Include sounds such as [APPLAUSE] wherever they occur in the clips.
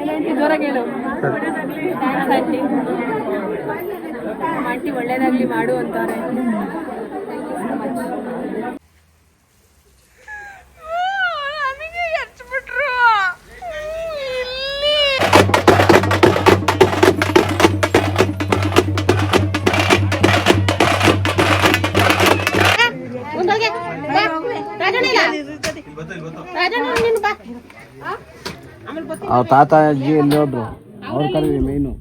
ಏನಂಟಿ ಜೋರಾಗಿ ಹೇಳು thanks aunty aunty ಒಳ್ಳೇದಾಗ್ಲಿ ಮಾಡು ಅಂತಾರೆ. ಅವ್ರ ತಾತ ಅಜ್ಜಿ ಎಲ್ಲಿ ಹೋದ್ರು? ಅವ್ರ ಕರೀರಿ ಮೇನು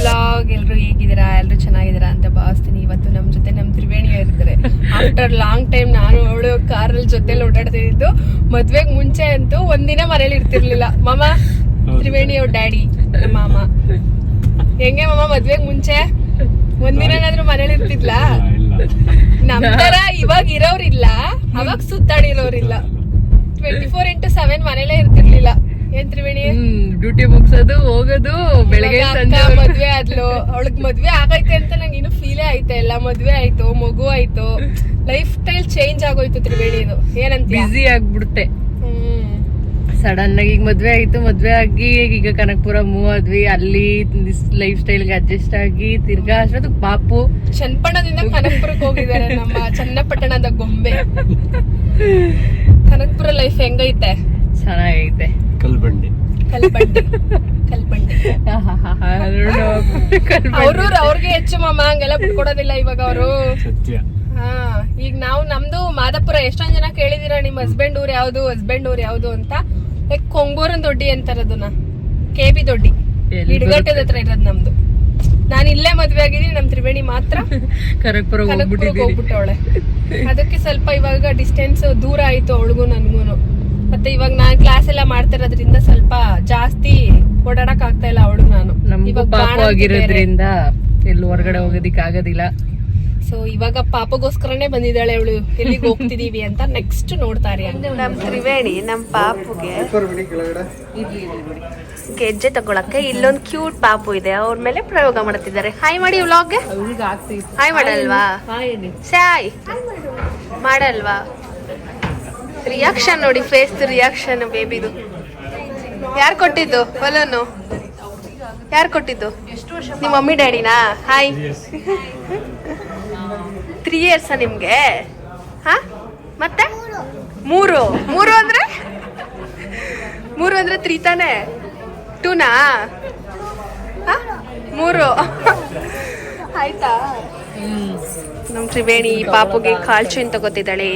ಬ್ಲಾಗ್ ಎಲ್ಲರೂ ಹೇಗಿದ್ದೀರಾ? ಎಲ್ಲರೂ ಚೆನ್ನಾಗಿದ್ದೀರಾ ಅಂತ ಭಾವಿಸ್ತೀನಿ. ಇವತ್ತು ನಮ್ಮ ಜೊತೆ ನಮ್ಮ ತ್ರಿವೇಣಿ ಇರ್ತಾರೆ. ಆಫ್ಟರ್ ಲಾಂಗ್ ಟೈಮ್ ನಾನು ಅವಳು ಕಾರಲ್ಲಿ ಜೊತೆಲಿ ಓಡಾಡ್ತಿದ್ದು ಮದ್ವೆಗ್ ಮುಂಚೆ ಅಂತೂ ಒಂದಿನ ಮನೇಲಿ ಇರ್ತಿರ್ಲಿಲ್ಲ. ಮಾಮ, ತ್ರಿವೇಣಿ ಅವ್ರ ಡ್ಯಾಡಿ ಮಾಮ. ಹೆಂಗೆ ಮಾಮ, ಮದ್ವೆಗ್ ಮುಂಚೆ? ಒಂದಿನ ಏನಾದ್ರು ಮನೇಲಿ ಇರ್ತಿದ್ಲಾ? ನಮ್ ತರ ಇವಾಗ ಇರೋರಿಲ್ಲ ಅವಾಗ ಸುತ್ತಾಡಿರೋರಿಲ್ಲ ಟ್ವೆಂಟಿ ಫೋರ್ ಇಂಟು ಸೆವೆನ್ ಮನೇಲೇ ಇರ್ತಿರ್ಲಿಲ್ಲ. ಏನ್ ತ್ರಿವೇಣಿ? ಡ್ಯೂಟಿ ಮುಗ್ಸೋದು ಹೋಗೋದು ಬೆಳಗ್ಗೆ ಮದ್ವೆ ಆದ್ಲು ಅವಳಗ್ ಮದ್ವೆ ಆಗೈತೆ ಅಂತ ನಂಗೆ ಇನ್ನು ಫೀಲೇ ಆಯ್ತಾ ಎಲ್ಲ ಮದ್ವೆ ಆಯ್ತು ಮಗು ಆಯ್ತು. ಲೈಫ್ ಸ್ಟೈಲ್ ಚೇಂಜ್ ಆಗೋಯ್ತು ತ್ರಿವೇಣಿದು. ಏನಂತ ಬಿಸಿ ಆಗ್ಬಿಡುತ್ತೆ. ಸಡನ್ ಆಗಿ ಈಗ ಮದ್ವೆ ಆಯ್ತು. ಮದ್ವೆ ಆಗಿ ಈಗ ಕನಕಪುರ ಮೂವ್ ಆದ್ವಿ. ಅಲ್ಲಿ ಲೈಫ್ ಸ್ಟೈಲ್ಗೆ ಅಡ್ಜಸ್ಟ್ ಆಗಿ ತಿರ್ಗಾ ಅಷ್ಟೊತ್ತು ಪಾಪು. ಚನ್ನಪಟ್ಟಣದಿಂದ ಕನಕಪುರಕ್ಕೆ ಹೋಗಿದ್ದಾರೆ ನಮ್ಮ ಚನ್ನಪಟ್ಟಣದ ಗೊಂಬೆ. ಕನಕಪುರ ಲೈಫ್ ಹೆಂಗೈತೆ? ಚೆನ್ನಾಗೈತೆ. ಕಲ್ಬಂಡಿ. ಕಲ್ಬಂಡಿ. ಕಲ್ಬಂಡಿ. ಅವ್ರು ಅವ್ರಿಗೆ ಹೆಚ್ಚು ಮಾಮ ಹಂಗೆಲ್ಲ ಬಿಟ್ಕೊಡೋದಿಲ್ಲ ಇವಾಗ ಅವರು. ಸತ್ಯ. ಹಾ ಈಗ ನಾವು ನಮ್ದು ಮಾದಪುರ ಎಷ್ಟೊಂದ್ ಜನ ಕೇಳಿದಿರ ನಿಮ್ ಹಸ್ಬೆಂಡ್ ಊರ್ ಯಾವ್ದು ಹಸ್ಬೆಂಡ್ ಊರ್ ಯಾವ್ದು ಅಂತ. ಕೊಂಗೂರನ್ ದೊಡ್ಡಿ ಅಂತಾರ ಅದನ್ನ ಕೆ ಬಿ ದೊಡ್ಡಿ. ಇಡಗಟ್ಟದ ಹತ್ರ ಇರೋದ್ ನಮ್ದು. ನಾನು ಇಲ್ಲೇ ಮದ್ವೆ ಆಗಿದೀನಿ ನಮ್ ತ್ರಿವೇಣಿ ಮಾತ್ರ. ಹೋಗ್ಬಿಟ್ಟವಳೆ. ಅದಕ್ಕೆ ಸ್ವಲ್ಪ ಇವಾಗ ಡಿಸ್ಟೆನ್ಸ್ ದೂರ ಆಯ್ತು ಅವಳಿಗೂ ನನ್ಗೂನು. ಮತ್ತೆ ಇವಾಗ ನಾನ್ ಕ್ಲಾಸ್ ಎಲ್ಲ ಮಾಡ್ತಿರೋದ್ರಿಂದ ಸ್ವಲ್ಪ ಜಾಸ್ತಿ ಓಡಾಡಕ್ ಆಗ್ತಾ ಇಲ್ಲ ಅವಳು ನಾನು. ಇವಾಗ ಆಗಿರೋದ್ರಿಂದ ಎಲ್ಲೂ ಹೊರಗಡೆ ಹೋಗೋದಿಕ್ ಆಗೋದಿಲ್ಲ ಸೊ ಇವಾಗ ಪಾಪಗೋಸ್ಕರನೇ ಬಂದಿದ್ದಾಳೆ ಅವಳು. ಎಲ್ಲಿಗೆ ಹೋಗ್ತಿದೀವಿ ಅಂತ ನೆಕ್ಸ್ಟ್ ನೋಡ್ತಾರೆ ನಮ್ ತ್ರಿವೇಣಿ ನಮ್ ಪಾಪುಗೆ. ಗೆಜ್ಜೆ ತಗೊಳಕ್ಕೆ ಇಲ್ಲೊಂದು ಕ್ಯೂಟ್ ಪಾಪು ಇದೆ. ಅವ್ರ ಮೇಲೆ ಪ್ರಯೋಗ ಮಾಡುತ್ತಿದ್ದಾರೆ ಹಾಯ್ ಮಾಡಿ ವ್ಲಾಗ್ಗೆ ಹಾಯ್ ಮಾಡಲ್ವಾ? ಸಾಯ್ ಮಾಡಲ್ವಾ? ರಿಯಾಕ್ಷನ್ ನೋಡಿ ಫೇಸ್ ರಿಯಾಕ್ಷನ್ ಬೇಬಿದು ಯಾರು ಕೊಟ್ಟಿದ್ದು? ಬಲೂನು ಯಾರು ಕೊಟ್ಟಿದ್ದು? ನಿಮ್ಮ ಮಮ್ಮಿ ಡ್ಯಾಡಿನಾ? ಹಾಯ್ [LAUGHS] ತ್ರೀ ಇಯರ್ಸಾ ನಿಮಗೆ? ಹಾ? ಮತ್ತೆ? ಮೂರು. ಮೂರು ಅಂದ್ರೆ? ಮೂರು ಅಂದ್ರೆ ತ್ರೀ ತಾನೆ? ಟೂನಾ ಹಾ? ಮೂರು. ಆಯ್ತಾ? ನಮ್ಮ ತ್ರಿವೇಣಿ ಪಾಪುಗೆ ಕಾಲ್ಚೈನ್ ತಗೋತಿದ್ದಾಳೆ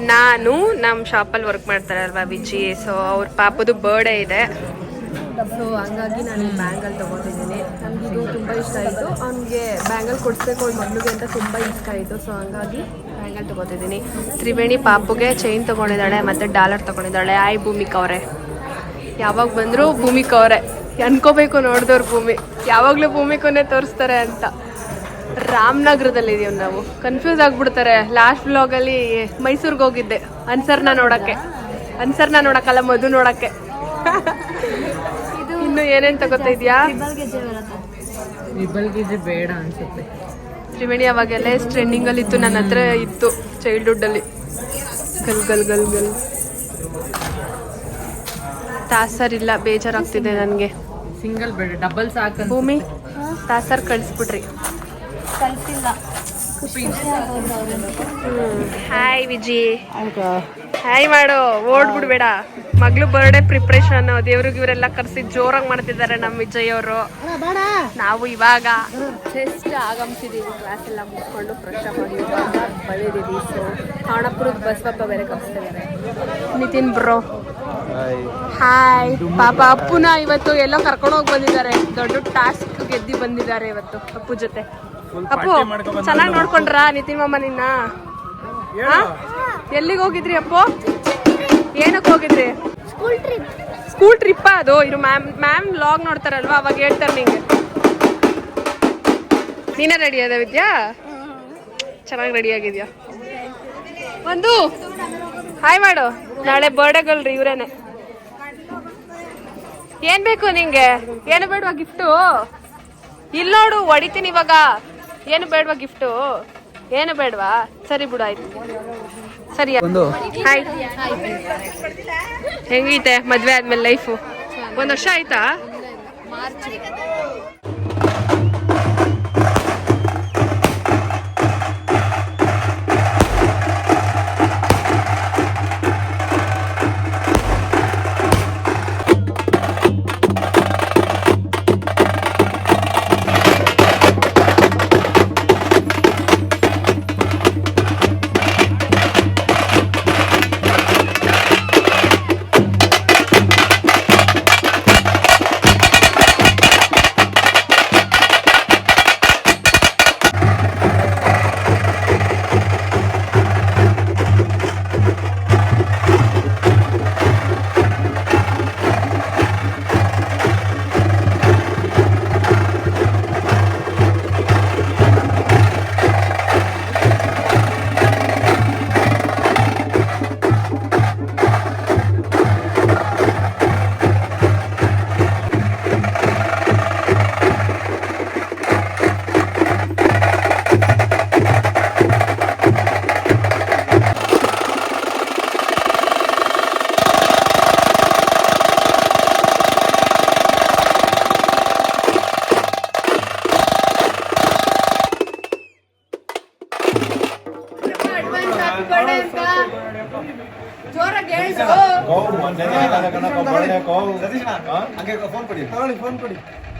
ನಾನು ನಮ್ಮ ಶಾಪಲ್ಲಿ ವರ್ಕ್ ಮಾಡ್ತಾರಲ್ವಾ, ವಿಜಿ. ಸೊ ಅವ್ರ ಪಾಪದು ಬರ್ಡೇ ಇದೆ. ಸೊ ಹಂಗಾಗಿ ನಾನು ಈ ಬ್ಯಾಂಗಲ್ ನನಗೆ ಇದು ತುಂಬ ಇಷ್ಟ ಆಯಿತು. ಅವನಿಗೆ ಬ್ಯಾಂಗಲ್ ಕೊಡಿಸ್ಬೇಕು ಅವ್ಳ ಮಗನಿಗೆ ಅಂತ ತುಂಬ ಇಷ್ಟ ಆಯಿತು. ಸೊ ಹಂಗಾಗಿ ಬ್ಯಾಂಗಲ್ ತೊಗೋತಿದ್ದೀನಿ ತ್ರಿವೇಣಿ ಪಾಪುಗೆ ಚೈನ್ ತೊಗೊಂಡಿದ್ದಾಳೆ, ಮತ್ತು ಡಾಲರ್ ತೊಗೊಂಡಿದ್ದಾಳೆ. ಆಯ್ ಭೂಮಿಕ್ ಅವರೇ. ಯಾವಾಗ ಬಂದರೂ ಭೂಮಿಕಾ ಅವರೇ. ಅನ್ಕೋಬೇಕು ನೋಡಿದವ್ರು ಭೂಮಿ. ಯಾವಾಗಲೂ ಭೂಮಿಕನೇ ತೋರಿಸ್ತಾರೆ ಅಂತ. ರಾಮನಗರದಲ್ಲಿದ್ದೀವಿ ನಾವು. ಕನ್ಫ್ಯೂಸ್ ಆಗಿಬಿಡ್ತಾರೆ. ಲಾಸ್ಟ್ ಬ್ಲಾಗಲ್ಲಿ ಮೈಸೂರಿಗೆ ಹೋಗಿದ್ದೆ. ಅನ್ಸರ್ನ ನೋಡಕ್ಕೆ. ಅನ್ಸರ್ನ ನೋಡೋಕ್ಕಲ್ಲ ಮಧು ನೋಡಕ್ಕೆ. [LAUGHS] ಇನ್ನು ಏನೇನ್ ತಗೋತಾ ಇದೆಯಾ ಬೇಡ ಅನ್ಸುತ್ತೆ. ತ್ರಿವೇಣಿ ಅವಾಗೆಲ್ಲ ಎಷ್ಟು ಟ್ರೆಂಡಿಂಗ್ ಅಲ್ಲಿ ಇತ್ತು ನನ್ನ ಹತ್ರ ಇತ್ತು ಚೈಲ್ಡ್ಹುಡ್ ಅಲ್ಲಿ. ಗಲ್ ಗಲ್ ಗಲ್ ಗಲ್. ತಾಸರ್ ಇಲ್ಲ ಬೇಜಾರಾಗ್ತಿದೆ ನನಗೆ. ಸಿಂಗಲ್ ಬೇಡ ಡಬಲ್ ಸಾಕು ಭೂಮಿ ತಾಸರ್ ಕಳಿಸ್ಬಿಡ್ರಿ. ಹಾಯ್ ವಿಜಿ ಹಾಯ್ ಮಾಡು ಓಡ್ಬಿಡ್ಬೇಡ ಮಗ್ಳು ಬರ್ಡೇ ಪ್ರಿಪ್ರೇಷನ್ ದೇವ್ರಿಗೆ ಇವರೆಲ್ಲ ಕರ್ಸಿ ಜೋರಾಗಿ ಮಾಡ್ತಿದ್ದಾರೆ ನಮ್ಮ ವಿಜಯ್ ಅವರು. ನಾವು ಇವಾಗ ಜಸ್ಟ್ ಆಗಮಿಸಿದೀವಿ ಕ್ಲಾಸ್ ಎಲ್ಲ ಮುಗಿಸ್ಕೊಂಡು ಫ್ರೆಶ್ ಅಪ್ ಆಗಿ ಬಂದಿದ್ದೀವಿ ಸೊ ಕಾಣಪುರದ ಬಸವಪ್ಪ ಬೇರೆ ನಿತಿನ್ ಬ್ರೋ ಹಾಯ್ ಪಾಪ ಅಪ್ಪುನ ಇವತ್ತು ಎಲ್ಲೋ ಕರ್ಕೊಂಡು ಹೋಗಿ ಬಂದಿದ್ದಾರೆ. ದೊಡ್ಡ ಟಾಸ್ಕ್ ಗೆದ್ದಿ ಬಂದಿದ್ದಾರೆ ಇವತ್ತು ಅಪ್ಪು ಜೊತೆ. ಅಪ್ಪು ಚೆನ್ನಾಗಿ ನೋಡ್ಕೊಂಡ್ರಾ ನಿತಿನ್ ಮಾಮ ನಿನ್ನ? ಎಲ್ಲಿಗೆ ಹೋಗಿದ್ರಿ ಅಪ್ಪು? ಏನಕ್ಕೆ ಹೋಗಿದ್ರಿ? ಸ್ಕೂಲ್ ಟ್ರಿಪ್ ಅದು? ಇರು ಮ್ಯಾಮ್ ಮ್ಯಾಮ್ ಲಾಗ್ ನೋಡ್ತಾರಲ್ವಾ ಅವಾಗ ಹೇಳ್ತಾರೆ ನಿಂಗೆ. ನೀನೇ ರೆಡಿ ಅದ ವಿದ್ಯಾ? ಚೆನ್ನಾಗಿ ರೆಡಿ ಆಗಿದ್ಯಾ? ಒಂದು ಹಾಯ್ ಮಾಡು. ನಾಳೆ ಬರ್ಡೇ ಗಲ್ರಿ ಇವ್ರೇನೆ. ಏನ್ ಬೇಕು ನಿಂಗೆ? ಏನು ಬೇಡವಾ ಗಿಫ್ಟು ಇಲ್ಲಿ ನೋಡು ಹೊಡಿತೀನಿ ಇವಾಗ. ಏನು ಬೇಡವಾ ಗಿಫ್ಟು ಏನು ಬೇಡವಾ? ಸರಿ ಬಿಡ ಆಯ್ತು. ಸರಿ ಹಾಯ್ ಹೆಂಗೈತೆ ಮದ್ವೆ ಆದ್ಮೇಲೆ ಲೈಫು ಒಂದ್ ವರ್ಷ ಆಯ್ತಾ?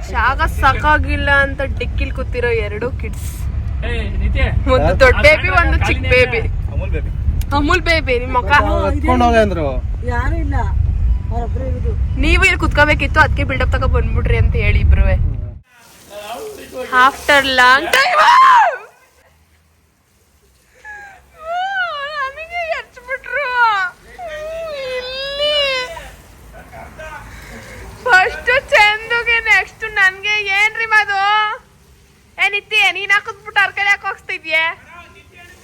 ಜಾಗ ಸಾಕಾಗಿಲ್ಲ ಅಂತ ಡಿಕ್ಕಿಲ್ ಕೂತಿರೋ ಎರಡು ಕಿಡ್ಸ್ ಒಂದು ದೊಡ್ಡ ಬೇಬಿ ಒಂದು ಚಿಕ್ಕ ಬೇಬಿ ಅಮೂಲ್ ಬೇಬಿ ನಿಮ್ ಯಾರು ಇಲ್ಲ. ನೀವು ಇಲ್ಲಿ ಕುತ್ಕೋಬೇಕಿತ್ತು ಅದಕ್ಕೆ ಬಿಲ್ಡಪ್ ತಗೋ ಬಂದ್ಬಿಡ್ರಿ ಅಂತ ಹೇಳಿ ಇಬ್ರುವೆ. ಆಫ್ಟರ್ ಲಾಂಗ್ ಟೈಮ್ ನನಗೆ ಎಚ್ಬಿಟ್ರು ಫಸ್ಟ್ ಚಂದುಗೆ ನೆಕ್ಸ್ಟ್ ನನ್ಗೆ ಏನ್ರಿ ಮದು ಏ ನಿತ್ತಿ ನೀನ್ ಹಾಕಿದ್ಬಿಟ್ಟು ಅವ್ರ ಕೈಲಿ ಯಾಕೆ ಹೋಗ್ಸ್ತಿದ್ಯೆ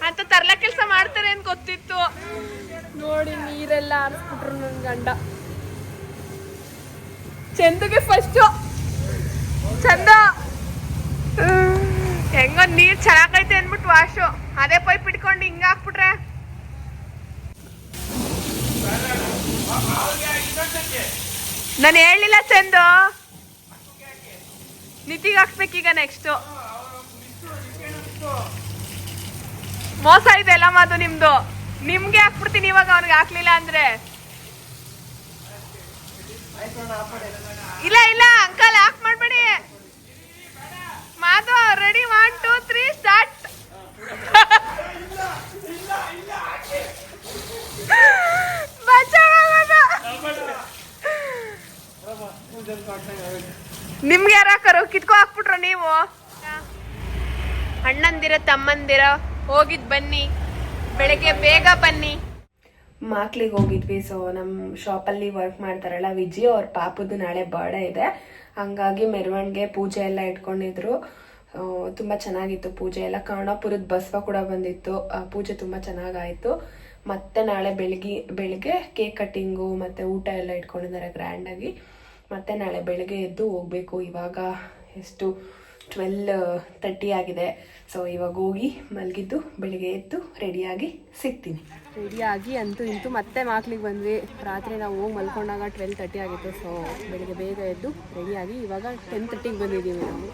ಅಂತ ತರ್ಲ ಕೆಲಸ ಮಾಡ್ತಾರೆ ಅಂತ ಗೊತ್ತಿತ್ತು ನೋಡಿ ನೀರೆಲ್ಲ ಆರಿಸ್ಬಿಟ್ರು ನನ್ ಗಂಡ ಚಂದುಗೆ ಫಸ್ಟ್ ಚಂದ ಹೆಂಗೋ ನೀರ್ ಚೆನ್ನಾಗೈತೆ ಅಂದ್ಬಿಟ್ಟು ವಾಶು ಅದೇ ಪೈಪ್ ಇಟ್ಕೊಂಡು ಹಿಂಗ ಹಾಕ್ಬಿಟ್ರೆ. ನಾನು ಹೇಳಿಲ್ಲ ಚಂದು. ನಿತಿಗೆ ಹಾಕ್ಬೇಕೀಗ ನೆಕ್ಸ್ಟ್ ಮೋಸ ಇದೆ ಎಲ್ಲ ಮಾತು ನಿಮ್ದು? ನಿಮ್ಗೆ ಹಾಕ್ಬಿಡ್ತೀನಿ ಇವಾಗ ಅವ್ನಿಗೆ ಹಾಕ್ಲಿಲ್ಲ ಅಂದ್ರೆ. ಇಲ್ಲ ಇಲ್ಲ. ನಿಮ್ಗೆ ಯಾರು ಹಾಕರು? ಕಿತ್ಕೊ ಹಾಕ್ಬಿಟ್ರು ನೀವು. ಅಣ್ಣಂದಿರ ತಮ್ಮಂದಿರ ಹೋಗಿದ್ ಬನ್ನಿ. ಬೆಳಗ್ಗೆ ಬೇಗ ಬನ್ನಿ. ಮಾಕ್ಲಿಗೆ ಹೋಗಿದ್ವಿ ಸೊ ನಮ್ಮ ಶಾಪಲ್ಲಿ ವರ್ಕ್ ಮಾಡ್ತಾರಲ್ಲ ವಿಜಯ್ ಅವ್ರ ಪಾಪದ್ದು ನಾಳೆ ಬರ್ಡೇ ಇದೆ. ಹಂಗಾಗಿ ಮೆರವಣಿಗೆ ಪೂಜೆ ಎಲ್ಲ ಇಟ್ಕೊಂಡಿದ್ರು. ತುಂಬ ಚೆನ್ನಾಗಿತ್ತು ಪೂಜೆ ಎಲ್ಲ. ಕರ್ಣಾಪುರದ ಬಸವ ಕೂಡ ಬಂದಿತ್ತು. ಪೂಜೆ ತುಂಬ ಚೆನ್ನಾಗಾಯಿತು. ಮತ್ತೆ ನಾಳೆ ಬೆಳಿಗ್ಗೆ ಬೆಳಿಗ್ಗೆ ಕೇಕ್ ಕಟ್ಟಿಂಗು ಮತ್ತು ಊಟ ಎಲ್ಲ ಇಟ್ಕೊಂಡಿದ್ದಾರೆ ಗ್ರ್ಯಾಂಡಾಗಿ ಮತ್ತೆ ನಾಳೆ ಬೆಳಗ್ಗೆ ಎದ್ದು ಹೋಗ್ಬೇಕು. ಇವಾಗ ಎಷ್ಟು ಟ್ವೆಲ್ ತರ್ಟಿ ಆಗಿದೆ. ಸೊ ಇವಾಗ ಹೋಗಿ ಮಲಗಿದ್ದು ಬೆಳಿಗ್ಗೆ ಎದ್ದು ರೆಡಿಯಾಗಿ ಸಿಗ್ತೀನಿ. ರೆಡಿಯಾಗಿ ಅಂತೂ ಇಂತೂ ಮತ್ತೆ ಮಾಕ್ಲಿಗೆ ಬಂದ್ವಿ. ರಾತ್ರಿ ನಾವು ಹೋಗಿ ಮಲ್ಕೊಂಡಾಗ ಟ್ವೆಲ್ ತರ್ಟಿ ಆಗಿತ್ತು. ಸೊ ಬೆಳಿಗ್ಗೆ ಬೇಗ ಎದ್ದು ರೆಡಿಯಾಗಿ ಇವಾಗ ಟೆನ್ ತರ್ಟಿಗೆ ಬಂದಿದ್ದೀವಿ ನಾವು.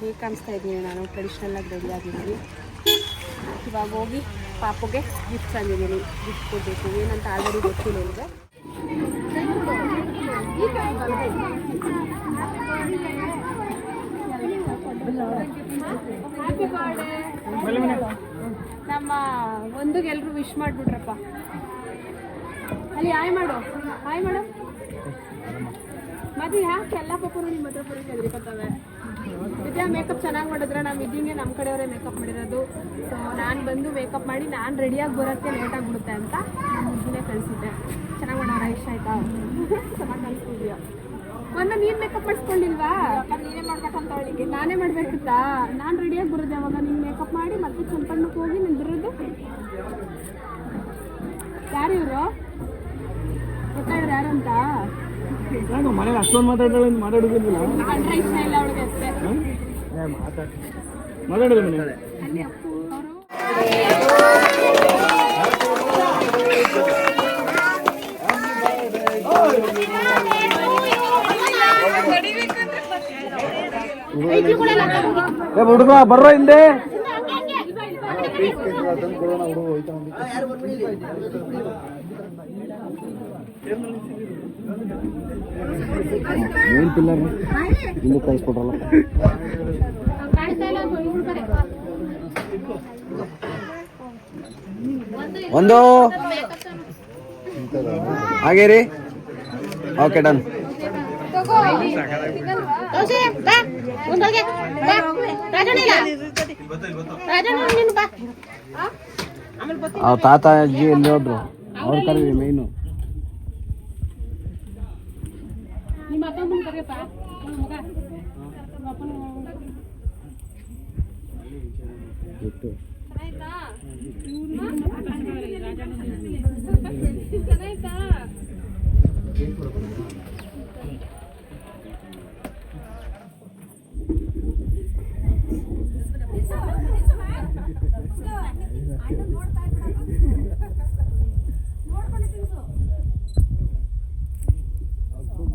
ಹೇಗೆ ಕಾಣಿಸ್ತಾ ಇದ್ದೀನಿ ನಾನು? ಟ್ರೆಡಿಷ್ನಲ್ಲಾಗಿ ರೆಡಿಯಾಗಿದ್ದೀನಿ ಇವಾಗ ಹೋಗಿ ಪಾಪುಗೆ ಗಿಫ್ಟ್ ತಂದಿದ್ದೀನಿ. ಗಿಫ್ಟ್ ಕೊಡಬೇಕು. ಏನಂತ ಆಲ್ರೆಡಿ ಗೊತ್ತಿಲ್ಲ ನಿಮಗೆ. ನಮ್ಮ ಒಂದಿಗೆ ಎಲ್ರು ವಿಶ್ ಮಾಡ್ಬಿಟ್ರಪ್ಪ. ಅಲ್ಲಿ ಹಾಯ್ ಮಾಡು. ಹಾಯ್ ಮಾಡು. ಮತ್ತೆ ಯಾಕೆ ಎಲ್ಲ ಪಪ್ಪರು ನಿಮ್ಮ ಹತ್ರ ಬರೋಕೆ ಹೆದರಿಕೊತವೆ ವಿದ್ಯಾ ಮೇಕಪ್ ಚೆನ್ನಾಗಿ ಮಾಡಿದ್ರೆ ನಮ್ಮ ಇದ್ದಿಂಗೆ ನಮ್ಮ ಕಡೆಯವರೇ ಮೇಕಪ್ ಮಾಡಿರೋದು. ಸೊ ನಾನು ಬಂದು ಮೇಕಪ್ ಮಾಡಿ ನಾನು ರೆಡಿಯಾಗಿ ಬರೋಕ್ಕೆ ಲೇಟ್ ಆಗಿಬಿಡುತ್ತೆ ಅಂತ ನಾನು ಮುದ್ದಿನೇ ಕಳಿಸಿದ್ದೆ. ಚೆನ್ನಾಗಿ ಮಾಡೋಣ ಇಷ್ಟ ಆಯ್ತಾ? ಚೆನ್ನಾಗಿ ಕಳಿಸ್ತಿದ್ಯಾ? ಒಂದು ನೀನು ಮೇಕಪ್ ಮಾಡಿಸ್ಕೊಂಡಿಲ್ವಾ? ನೀನೇ ಮಾಡ್ಬೇಕಂತ ಅವಳಿಗೆ ನಾನೇ ಮಾಡ್ಬೇಕಿತ್ತಾ? ನಾನು ರೆಡಿಯಾಗಿ ಬರೋದು ಯಾವಾಗ? ನೀನು ಮೇಕಪ್ ಮಾಡಿ ಮತ್ತೆ ಚಂಪಣ್ಣಕ್ಕೆ ಹೋಗಿ ನೀನು ಬರೋದು ಯಾರು ಇವರು? ಯಾರು ಅಂತ? ನಾನು ಮನೇಲಿ ಅಷ್ಟೊಂದು ಮಾತಾಡೋದು ಮಾತಾಡೋದಿಲ್ಲ ಮಾತಾಡೋದು ಹುಡುಗ ಬರ್ರೋ ಹಿಂದೆ. ಮೇನ್ ಪಿಲ್ಲರ್ ಇಲ್ಲಿ ಕಳಿಸ್ಕೊಟ್ರಲ್ಲ ಒಂದು ಹಾಗೇರಿ ಓಕೆ ಡನ್ ಅವ್ರ ತಾತ ಅಜ್ಜಿ ಎಲ್ಲಿ ಹೋದ್ರು? ಅವ್ರು ಕರೀರಿ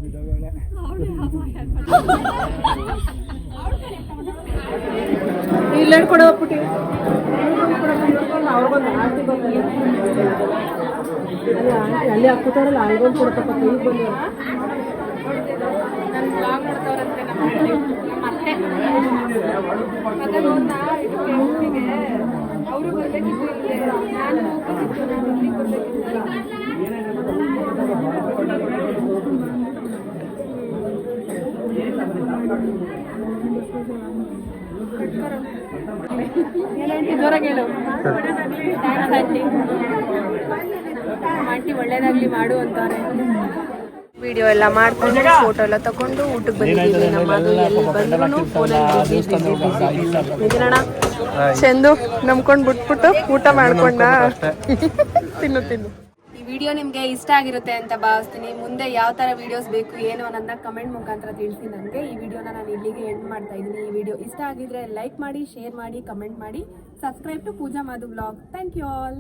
ಮೇಯ್ನು ಇಲ್ಲ ಕೊಡೋ ಪುಟಿ ಅಲ್ಲಿ ಹಾಕ್ತಾರಲ್ಲ ಅಲ್ಗೊಂದು ಕೊಡ್ತಪ್ಪ ಕೈ ಬಂದು ನಾನು ಹೇಳು ಆಂಟಿ ಒಳ್ಳೇದಾಗ್ಲಿ ಮಾಡು ಅಂತಾರೆ ವಿಡಿಯೋ ಎಲ್ಲ ಮಾಡ್ಕೊಂಡು ಫೋಟೋ ಎಲ್ಲ ತಗೊಂಡು ಊಟಕ್ಕೆ ಬಂದಿದ್ದೀವಿ. ನಮ್ಮ ಅದು ಎಲ್ಲಿ ಬಂದ್ರು ಫೋನಲ್ಲಿ ನಿಜನಣ್ಣ? ಚಂದು ನಂಬ್ಕೊಂಡು ಬಿಟ್ಬಿಟ್ಟು ಊಟ ಮಾಡ್ಕೊಂಡ. [LAUGHS] ತಿನ್ನು ತಿನ್ನು. ವಿಡಿಯೋ ನಿಮಗೆ ಇಷ್ಟ ಆಗಿರುತ್ತೆ ಅಂತ ಭಾವಿಸ್ತೀನಿ. ಮುಂದೆ ಯಾವ ಥರ ವೀಡಿಯೋಸ್ ಬೇಕು, ಏನು ಅನ್ನೋದನ್ನ ಕಮೆಂಟ್ ಮುಖಾಂತರ ತಿಳಿಸಿ. ನನಗೆ ಈ ವಿಡಿಯೋನ ನಾನು ಇಲ್ಲಿಗೆ ಎಂಡ್ ಮಾಡ್ತಾ ಇದ್ದೀನಿ. ಈ ವಿಡಿಯೋ ಇಷ್ಟ ಆಗಿದ್ರೆ ಲೈಕ್ ಮಾಡಿ ಶೇರ್ ಮಾಡಿ ಕಮೆಂಟ್ ಮಾಡಿ. Subscribe to Pooja Madhu blog thank you all